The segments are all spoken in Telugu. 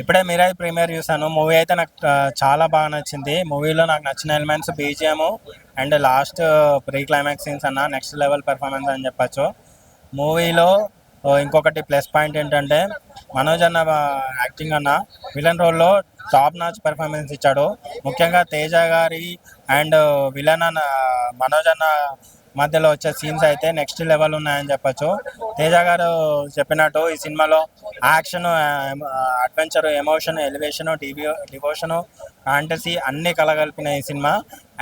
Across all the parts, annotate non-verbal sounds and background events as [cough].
ఇప్పుడే మిరాయి ప్రీమియర్ చూసాను మూవీ అయితే నాకు చాలా బాగా నచ్చింది. మూవీలో నాకు నచ్చిన elements BGM and last pre climax scenes అన్న నెక్స్ట్ లెవెల్ పెర్ఫార్మెన్స్ అని చెప్పచ్చు. మూవీలో ఇంకొకటి ప్లస్ పాయింట్ ఏంటంటే మనోజ్ అన్న యాక్టింగ్ అన్న విలన్ రోల్లో టాప్ నాచ్ పెర్ఫార్మెన్స్ ఇచ్చాడు. ముఖ్యంగా తేజ గారి అండ్ విలన్ అన్న మనోజ్ అన్న మధ్యలో వచ్చే సీన్స్ అయితే నెక్స్ట్ లెవెల్ ఉన్నాయని చెప్పొచ్చు. తేజ గారు చెప్పినట్టు ఈ సినిమాలో action adventure emotion elevation devo devotion fantasy అన్ని కలగలిపిన ఈ సినిమా.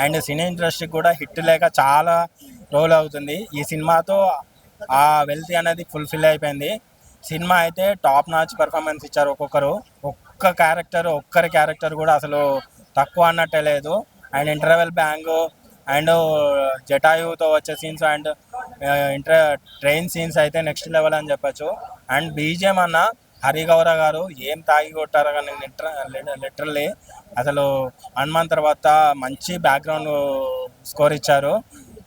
అండ్ సినీ ఇండస్ట్రీ కూడా హిట్ లేక చాలా రోల్ అవుతుంది. ఈ సినిమాతో ఆ వెల్తీ అనేది ఫుల్ఫిల్ అయిపోయింది. సినిమా అయితే టాప్ నాచ్ పర్ఫార్మెన్స్ ఇచ్చారు ఒక్కొక్కరు. ఒక్క క్యారెక్టర్ ఒక్కరి క్యారెక్టర్ కూడా అసలు తక్కువ అన్నట్టే లేదు. అండ్ ఇంటర్వెల్ బ్యాంగ్ అండ్ జటాయుతో వచ్చే scenes and inter train scenes అయితే నెక్స్ట్ లెవెల్ అని చెప్పొచ్చు. అండ్ బీజిఎం అన్న హరిగౌర గారు ఏం తాగి కొట్టారు కానీ లిటరల్లీ అసలు హనుమాన్ తర్వాత మంచి బ్యాక్గ్రౌండ్ స్కోర్ ఇచ్చారు.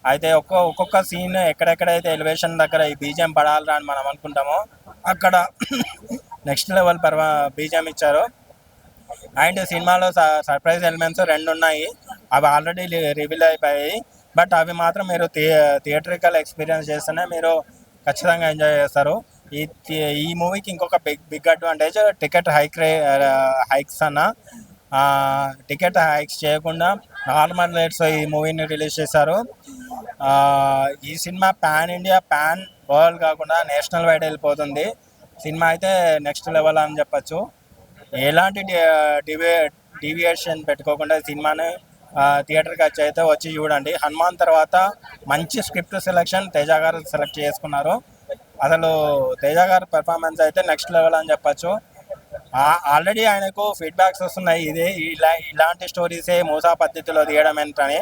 అయితే ఒక్కో ఒక్కొక్క సీన్ ఎక్కడెక్కడైతే ఎలివేషన్ దగ్గర ఈ బీజిఎం పడాలిరా అని మనం అనుకుంటామో అక్కడ [coughs] నెక్స్ట్ లెవెల్ పర్వ బీజేఎం ఇచ్చారు. అండ్ సినిమాలో సర్ప్రైజ్ ఎలిమెంట్స్ రెండు ఉన్నాయి అవి ఆల్రెడీ రివీల్ అయిపోయాయి. బట్ అవి మాత్రం మీరు థియేటరికల్ ఎక్స్పీరియన్స్ చేస్తేనే మీరు ఖచ్చితంగా ఎంజాయ్ చేస్తారు. ఈ ఈ మూవీకి ఇంకొక big big advantage ticket hike రే హైక్స్ అన్న. టికెట్ హైక్స్ చేయకుండా నార్మల్ రేట్స్ ఈ మూవీని రిలీజ్ చేశారు. ఈ cinema pan India pan world కాకుండా నేషనల్ వైడ్ వెళ్ళిపోతుంది. సినిమా అయితే నెక్స్ట్ లెవెల్ అని చెప్పచ్చు. ఎలాంటి డివే డివియేషన్ పెట్టుకోకుండా సినిమాని థియేటర్కి వచ్చి అయితే వచ్చి చూడండి. హనుమాన్ తర్వాత మంచి స్క్రిప్ట్ సెలెక్షన్ తేజ గారు సెలెక్ట్ చేసుకున్నారు. అసలు తేజ గారి పెర్ఫార్మెన్స్ అయితే నెక్స్ట్ లెవెల్ అని చెప్పచ్చు. ఆల్రెడీ ఆయనకు ఫీడ్బ్యాక్స్ వస్తున్నాయి. ఇదే ఇలా ఇలాంటి స్టోరీసే మూసా పద్ధతిలో తీయడం ఏంటని.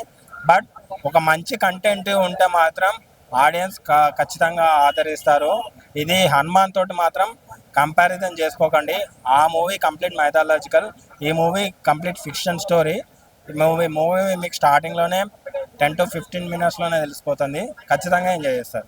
బట్ ఒక మంచి కంటెంట్ ఉంటే మాత్రం ఆడియన్స్ ఖచ్చితంగా ఆదరిస్తారు. ఇది హనుమాన్ తోటి మాత్రం కంపారిజన్ చేసుకోకండి. ఆ మూవీ కంప్లీట్ మైథాలజికల్ ఈ movie complete fiction story movie movie మీకు స్టార్టింగ్లోనే టెన్ టు ఫిఫ్టీన్ మినిట్స్లోనే తెలిసిపోతుంది. ఖచ్చితంగా ఎంజాయ్ చేస్తారు.